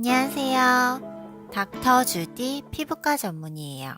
안녕하세요. 닥터 주디 피부과 전문이에요.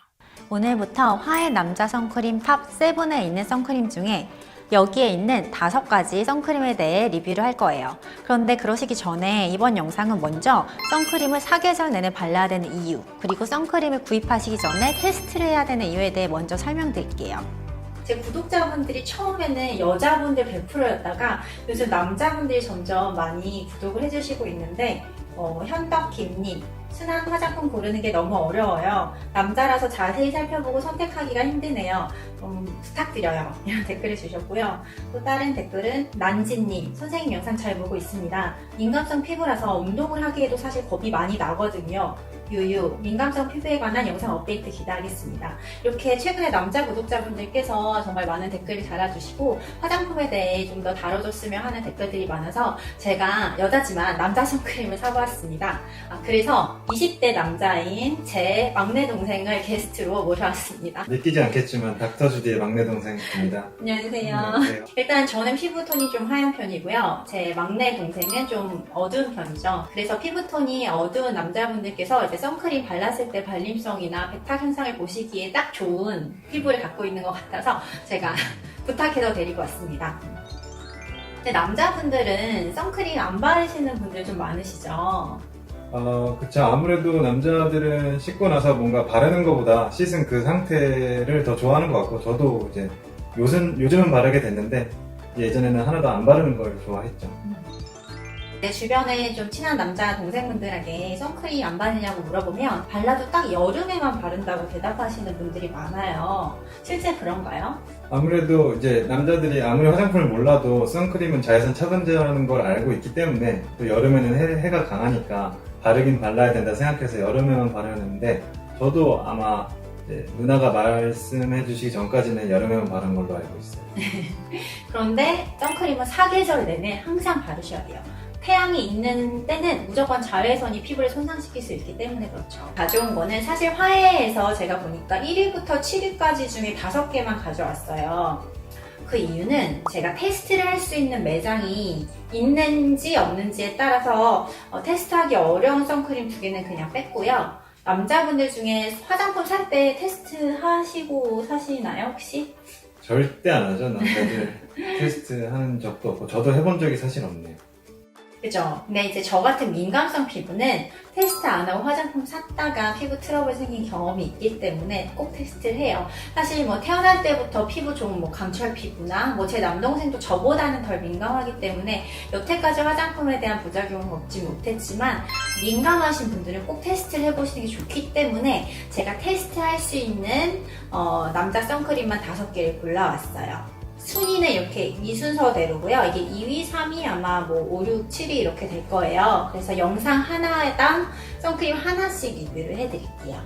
오늘부터 화해 남자 선크림 탑 7에 있는 선크림 중에 여기에 있는 다섯 가지 선크림에 대해 리뷰를 할 거예요. 그런데 그러시기 전에 이번 영상은 먼저 선크림을 사계절 내내 발라야 되는 이유, 그리고 선크림을 구입하시기 전에 테스트를 해야 되는 이유에 대해 먼저 설명드릴게요. 제 구독자분들이 처음에는 여자분들 100%였다가 요즘 남자분들이 점점 많이 구독을 해주시고 있는데 어, 현덕 김님 순한 화장품 고르는 게 너무 어려워요. 남자라서 자세히 살펴보고 선택하기가 힘드네요. 음, 부탁드려요. 이런 댓글을 주셨고요. 또 다른 댓글은 난지님 선생님 영상 잘 보고 있습니다. 민감성 피부라서 운동을 하기에도 사실 겁이 많이 나거든요. 유유 민감성 피부에 관한 영상 업데이트 기다리겠습니다. 이렇게 최근에 남자 구독자분들께서 정말 많은 댓글을 달아주시고 화장품에 대해 좀 더 다뤄줬으면 하는 댓글들이 많아서 제가 여자지만 남자 선크림을 사 보았습니다. 아, 그래서 20대 남자인 제 막내 동생을 게스트로 모셔왔습니다. 믿기지 않겠지만 닥터 주디의 막내 동생입니다. 안녕하세요. 안녕하세요. 일단 저는 피부톤이 좀 하얀 편이고요. 제 막내 동생은 좀 어두운 편이죠. 그래서 피부톤이 어두운 남자분들께서 이제 선크림 발랐을 때 발림성이나 백탁 현상을 보시기에 딱 좋은 피부를 갖고 있는 것 같아서 제가 부탁해서 데리고 왔습니다. 근데 남자분들은 선크림 안 바르시는 분들 좀 많으시죠? 어, 그쵸. 아무래도 남자들은 씻고 나서 뭔가 바르는 것보다 씻은 그 상태를 더 좋아하는 것 같고, 저도 이제 요즘, 요즘은 바르게 됐는데, 예전에는 하나도 안 바르는 걸 좋아했죠. 내 주변에 좀 친한 남자 동생분들에게 선크림 안 바르냐고 물어보면 발라도 딱 여름에만 바른다고 대답하시는 분들이 많아요. 실제 그런가요? 아무래도 이제 남자들이 아무리 화장품을 몰라도 선크림은 자외선 차단제라는 걸 알고 있기 때문에 또 여름에는 해, 가 강하니까 바르긴 발라야 된다 생각해서 여름에만 바르는데 저도 아마 누나가 말씀해 주시기 전까지는 여름에만 바른 걸로 알고 있어요. 그런데 선크림은 사계절 내내 항상 바르셔야 돼요. 태양이 있는 때는 무조건 자외선이 피부를 손상시킬 수 있기 때문에 그렇죠. 가져온 거는 사실 화해에서 제가 보니까 1위부터 7위까지 중에 5개만 가져왔어요. 그 이유는 제가 테스트를 할 수 있는 매장이 있는지 없는지에 따라서 어, 테스트하기 어려운 선크림 두 개는 그냥 뺐고요. 남자분들 중에 화장품 살 때 테스트 하시고 사시나요, 혹시? 절대 안 하죠. 남자들 테스트 하는 적도 없고 저도 해본 적이 사실 없네요. 그죠? 근데 이제 저 같은 민감성 피부는 테스트 안 하고 화장품 샀다가 피부 트러블 생긴 경험이 있기 때문에 꼭 테스트를 해요. 사실 뭐 태어날 때부터 피부 좀뭐 강철 피부나 뭐 제 남동생도 저보다는 덜 민감하기 때문에 여태까지 화장품에 대한 부작용은 없지 못했지만 민감하신 분들은 꼭 테스트를 해보시는 게 좋기 때문에 제가 테스트할 수 있는 어, 남자 선크림만 다섯 개를 골라왔어요. 순위는 이렇게 이 순서대로고요. 이게 2위, 3위 아마 뭐 5, 6, 7위 이렇게 될 거예요. 그래서 영상 하나당 선크림 하나씩 리뷰를 해드릴게요.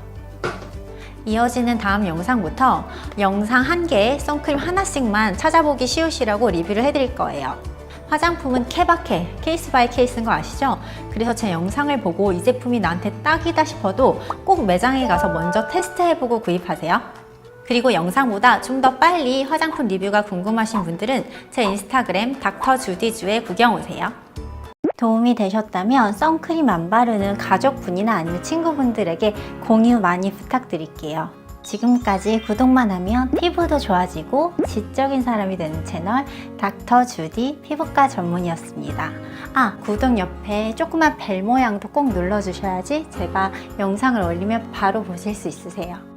이어지는 다음 영상부터 영상 한 개에 선크림 하나씩만 찾아보기 쉬우시라고 리뷰를 해드릴 거예요. 화장품은 케바케, 케이스 바이 케이스인 거 아시죠? 그래서 제 영상을 보고 이 제품이 나한테 딱이다 싶어도 꼭 매장에 가서 먼저 테스트해보고 구입하세요. 그리고 영상보다 좀 더 빨리 화장품 리뷰가 궁금하신 분들은 제 인스타그램 닥터 주디주에 구경 오세요. 도움이 되셨다면 선크림 안 바르는 가족분이나 아니면 친구분들에게 공유 많이 부탁드릴게요. 지금까지 구독만 하면 피부도 좋아지고 지적인 사람이 되는 채널 닥터 주디 피부과 전문이었습니다. 아, 구독 옆에 조그만 벨 모양도 꼭 눌러주셔야지 제가 영상을 올리면 바로 보실 수 있으세요.